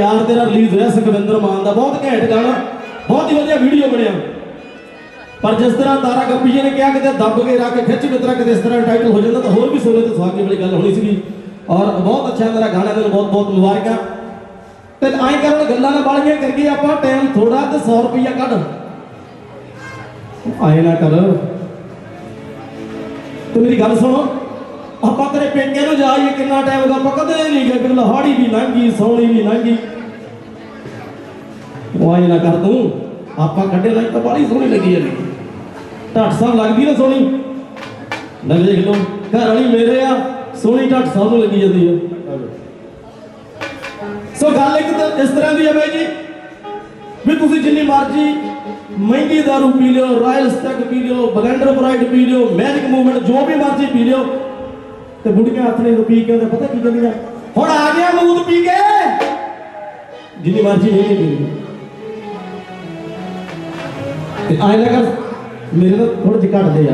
ਯਾਰ ਤੇਰਾ ਰਿਲੀਜ਼ ਹੋਇਆ ਸੁਖਵਿੰਦਰ ਮਾਨ ਦਾ। ਬਹੁਤ ਘੈਂਟ ਗਾਣਾ, ਬਹੁਤ ਹੀ ਵਧੀਆ ਵੀਡੀਓ ਬਣਿਆ। ਪਰ ਜਿਸ ਤਰ੍ਹਾਂ ਤਾਰਾ ਗੱਪੀ ਜੀ ਨੇ ਕਿਹਾ ਕਿਤੇ ਦੱਬ ਕੇ ਰੱਖ ਖਿੱਚ ਕੇ ਕਿਤੇ ਇਸ ਤਰ੍ਹਾਂ ਟਾਈਟਲ ਹੋ ਜਾਂਦਾ ਤਾਂ ਹੋਰ ਵੀ ਸੋਨੇ ਤੇ ਸੁਹਾਗੇ ਵਾਲੀ ਗੱਲ ਹੋਣੀ ਸੀਗੀ। ਔਰ ਬਹੁਤ ਅੱਛਾ ਮੇਰਾ ਗਾਣਾ, ਤੈਨੂੰ ਬਹੁਤ ਬਹੁਤ ਮੁਬਾਰਕਾਂ। ਤੇ ਐਂ ਕਰਨ ਗੱਲਾਂ ਨਾ ਬਾਲੀਆਂ ਕਰਕੇ ਆਪਾਂ ਟਾਈਮ ਥੋੜਾ ਤੇ 100 ਰੁਪਈਆ ਕੱਢ। ਆਏ ਨਾ ਕਰ। ਤੇ ਮੇਰੀ ਗੱਲ ਸੁਣੋ। ਆਪਾਂ ਤੇਰੇ ਪੇਕੇ ਨੂੰ ਜਾਈਏ, ਕਿੰਨਾ ਟਾਈਮ ਹੋ ਆਪਾਂ ਕਦੇ ਨਹੀਂ ਗਏ ਕਿ ਲਹਾੜੀ ਵੀ ਲੰਘੀ ਸੌਣੀ ਵੀ ਲੰਘੀ ਉਹ ਆਏ ਨਾ ਕਰ ਤੂੰ, ਆਪਾਂ ਕੱਢੇ ਲਈ ਤਾਂ ਬੜੀ ਸੋਹਣੀ ਲੱਗੀ ਜਾਂਦੀ। ਢੱਟ ਸਾਹਿਬ ਲੱਗਦੀ ਨਾ ਸੋਹਣੀ? ਲੈ ਦੇਖ ਲਓ, ਘਰ ਵਾਲੀ ਮੇਰੇ ਆ, ਸੋਹਣੀ ਢੱਟ ਸਾਹਿਬ ਨੂੰ ਲੱਗੀ ਜਾਂਦੀ ਆ। ਸੋ ਗੱਲ ਇੱਕ ਇਸ ਤਰ੍ਹਾਂ ਦੀ ਹੈ ਬਾਈ ਜੀ, ਵੀ ਤੁਸੀਂ ਜਿੰਨੀ ਮਰਜ਼ੀ ਮਹਿੰਗੀ ਦਾਰੂ ਪੀ ਲਿਓ ਰਾਇਲ ਸਟੈਕ ਪੀ ਲਿਓ ਬਲੈਂਡਰ ਬਰਾਈਟ ਪੀ ਲਿਓ ਮੈਜਿਕ ਮੂਵਮੈਂਟ ਜੋ ਵੀ ਮਰਜ਼ੀ ਪੀ ਲਿਓ ਤੇ ਬੁੜੀਆਂ ਹੱਥ ਨੇ ਪੀ ਕੇ ਉਹਦੇ ਪਤਾ ਕੀ ਕਹਿੰਦੀਆਂ? ਹੁਣ ਆ ਗਿਆ ਮੂਦ ਪੀ ਕੇ। ਜਿੰਨੀ ਮਰਜ਼ੀ ਨਹੀਂ ਪੀ ਤੇ ਆਏ ਨਾ ਮੇਰੇ ਨਾਲ ਥੋੜਾ ਜਿਹਾ ਘੱਟ ਦੇ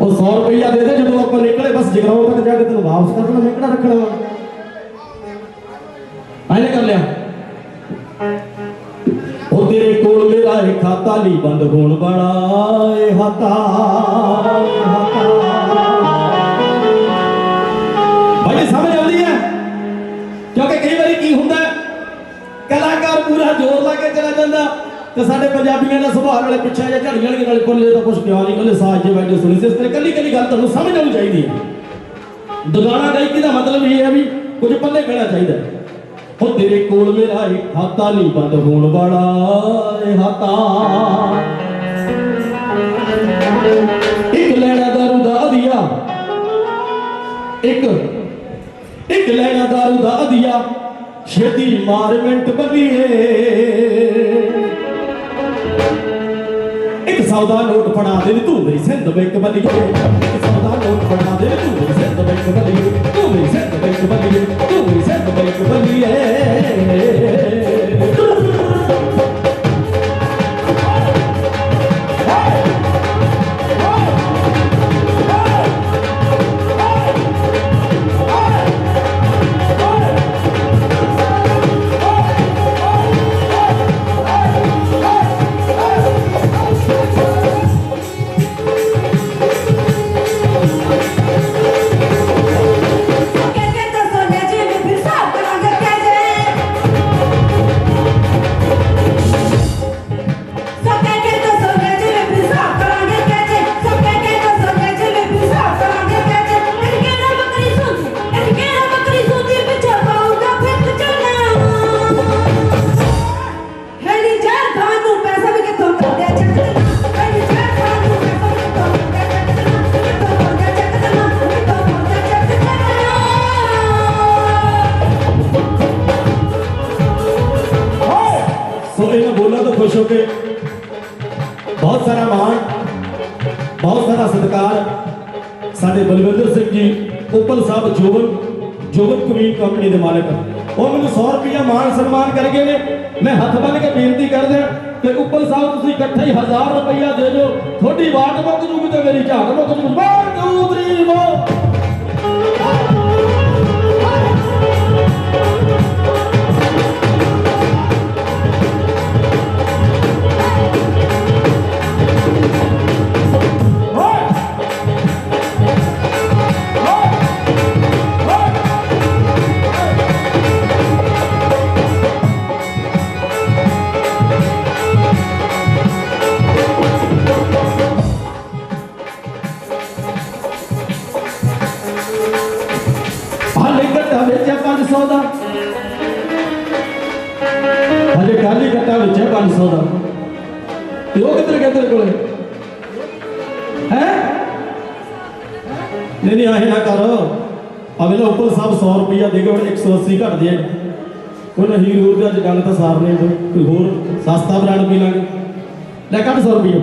ਉਹ 100 ਰੁਪਈਆ ਦੇ ਦੇ, ਜਦੋਂ ਆਪਾਂ ਨਿਕਲੇ, ਬਸ ਜਗਰਾਉਂ ਤੱਕ ਜਾ ਕੇ ਤੈਨੂੰ ਵਾਪਸ ਕਰਨਾ ਦੇਣਾ, ਮੈਂ ਕਿਹੜਾ ਰੱਖਣਾ ਵਾ? ਆਏ ਨਾ ਕਰ ਲਿਆ। ਉਹ ਤੇਰੇ ਕੋਲ ਮੇਰਾ ਇਹ ਖਾਤਾ ਨਹੀਂ ਬੰਦ ਹੋਣ ਵਾਲਾ ਏ ਹਾਤਾ ਏ ਕਲਾਕਾਰ ਪੂਰਾ ਜ਼ੋਰ ਲਾ ਕੇ ਚਲਾ ਜਾਂਦਾ। ਤੇ ਸਾਡੇ ਪੰਜਾਬੀਆਂ ਦਾ ਸੁਭਾਅ ਵਾਲੇ ਪਿੱਛੇ ਜਾਂ ਝੜੀਆਂ ਵਾਲੇ ਨਾਲ ਕੋਲੇ ਤਾਂ ਕੁਝ ਪਿਆ ਨਹੀਂ ਕੋਲੇ ਸਾਜ ਬੈਠੇ ਸੁਣੀ ਸੀ। ਇਸ ਤਰ੍ਹਾਂ ਕੱਲੀ ਕੱਲੀ ਗੱਲ ਤੁਹਾਨੂੰ ਸਮਝ ਆਉਣੀ ਚਾਹੀਦੀ ਹੈ। ਦੁਗਾਣਾ ਗਾਇਕੀ ਦਾ ਮਤਲਬ ਇਹ ਹੈ ਵੀ ਕੁਝ ਪੱਲੇ ਪੈਣਾ ਚਾਹੀਦਾ ਉਹ ਤੇਰੇ ਕੋਲ ਮੇਰਾ ਇੱਕ ਖਾਤਾ ਨਹੀਂ ਬੰਦ ਹੋਣ ਵਾਲਾ ਏ ਹਾਤਾ ਇੱਕ ਲੈਣਾ ਦਾਰੂ ਦਾ ਅਧੀਆ। ਇੱਕ ਇੱਕ ਲੈਣਾ ਦਾਰੂ ਦਾ ਅਧੀਆ। ਛੇਤੀ ਮਾਰ ਮਿੰਟ ਬੱਲੀਏ ਇੱਕ ਸੌਦਾ ਨੋਟ ਫੜਾ ਦੇ ਨੀ ਤੂੰ ਮੇਰੀ ਸਿੰਧ ਬੈਂਕ ਬੱਲੀਏ ਇੱਕ ਸੌਦਾ ਨੋਟ ਫੜਾ ਦੇ ਨੀ ਤੂੰ ਮੇਰੀ ਸਿੰਧ ਬੈਂਕ ਬੱਲੀਏ ਤੂੰ ਮੇਰੀ ਸਿੰਧ ਬੈਂਕ ਬੱਲੀਏ ਤੂੰ ਮੇਰੀ ਸਿੰਧ ਬੈਂਕ ਬੱਲੀਏ ਖੁਸ਼ ਹੋ ਕੇ। ਬਹੁਤ ਸਾਰਾ ਮਾਣ, ਬਹੁਤ ਸਾਰਾ ਸਤਿਕਾਰ। ਸਾਡੇ ਬਲਵਿੰਦਰ ਸਿੰਘ ਜੀ, ਉਪਲ ਸਾਹਿਬ ਜੋਬਨ ਜੋਬਨ ਕਵੀਨ ਕੰਪਨੀ ਦੇ ਮਾਲਕ। ਉਹ ਮੈਨੂੰ 100 ਰੁਪਇਆ ਮਾਣ ਸਨਮਾਨ ਕਰ ਗਏ ਨੇ। ਮੈਂ ਹੱਥ ਬੰਨ ਕੇ ਬੇਨਤੀ ਕਰਦਾ ਕਿ ਉਪਲ ਸਾਹਿਬ, ਤੁਸੀਂ ਇਕੱਠੇ ਹੀ 1000 ਰੁਪਇਆ ਦੇ ਦਿਓ। ਤੁਹਾਡੀ ਬਾਤ ਮੁੱਕ ਜੂਗੀ ਤੇ ਮੇਰੀ ਝਾੜ ਮੁੱਕ ਜੂਗੀ। ਬਾਹਰ ਦੂਦਰੀ ਮੋ 500 ਦਾ ਤੇ ਉਹ ਕਿੱਧਰ ਗਿਆ ਤੇਰੇ ਕੋਲੇ ਹੈ ਨਹੀਂ ਨਹੀਂ ਆਹੇ ਨਾ ਕਰ ਅਗਲੇ ਉੱਪਰ ਸਭ 100 ਰੁਪਇਆ ਦੇ ਕੇ ਹੁਣ 180 ਘੱਟ ਦੇ ਉਹ ਨਹੀਂ ਹੀਰ ਦਾ ਅੱਜ ਗੱਲ ਤਾਂ ਸਾਰ ਨਹੀਂ ਕੋਈ ਕੋਈ ਹੋਰ ਸਸਤਾ ਬ੍ਰਾਂਡ ਪੀ ਲਾਂਗੇ ਲੈ ਕੱਢ 100 ਰੁਪਇਆ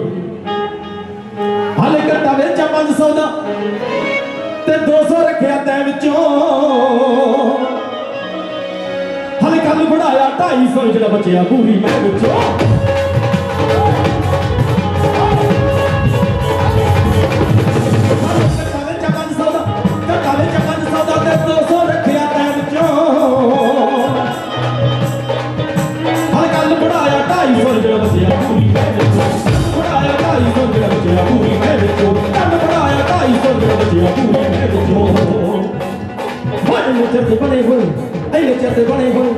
ਹਾਲੇ ਘੱਟਾ ਵਿੱਚ 500 ਦਾ ਤੇ 200 ਰੱਖਿਆ ਤੈ ਵਿੱਚੋਂ ਨੇ ਕੱਲ ਪੜਾਇਆ 250 ਜਿਹੜਾ ਬਚਿਆ ਪੂਰੀ ਮੈਂ ਪੁੱਛੋ What in the temple, what in the ਐਨੇ ਚਿਰ ਦੇ ਬਣੇ ਹੋਏ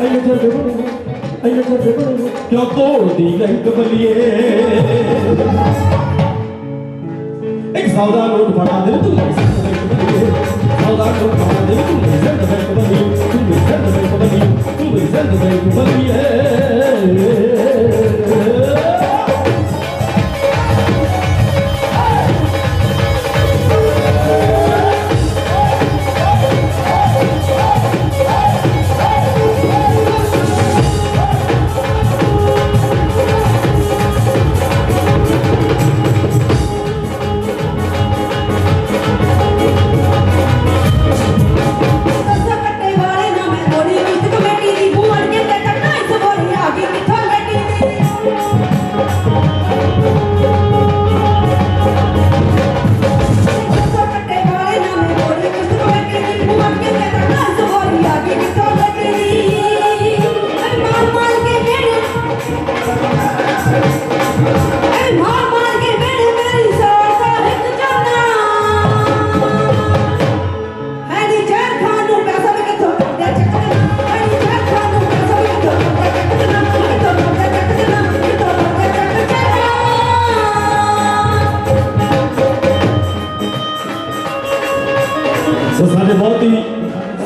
ਐਨੇ ਚਿਰ ਦੇ ਬਣੇ ਹੋਏ ਐਨੇ ਚਿਰ ਦੇ ਬਣੇ ਹੋਏ ਕਿਉਂ ਤੋੜਦੀ ਲੈਂਕ ਬਲੀਏ ਇੱਕ ਸੌਦਾ ਨੋਟ ਫੜਾ ਦੇ ਤੂੰ ਸੌਦਾ ਨੋਟ ਫੜਾ ਦੇ ਤੂੰ ਜ਼ਿੰਦ ਬੈਂਕ ਬਲੀਏ ਤੂੰ ਜ਼ਿੰਦ ਬੈਂਕ ਬਲੀਏ ਤੂੰ ਜ਼ਿੰਦ ਬੈਂਕ ਬਲੀਏ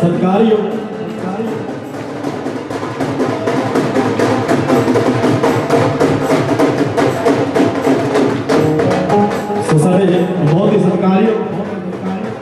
सत्कार्यों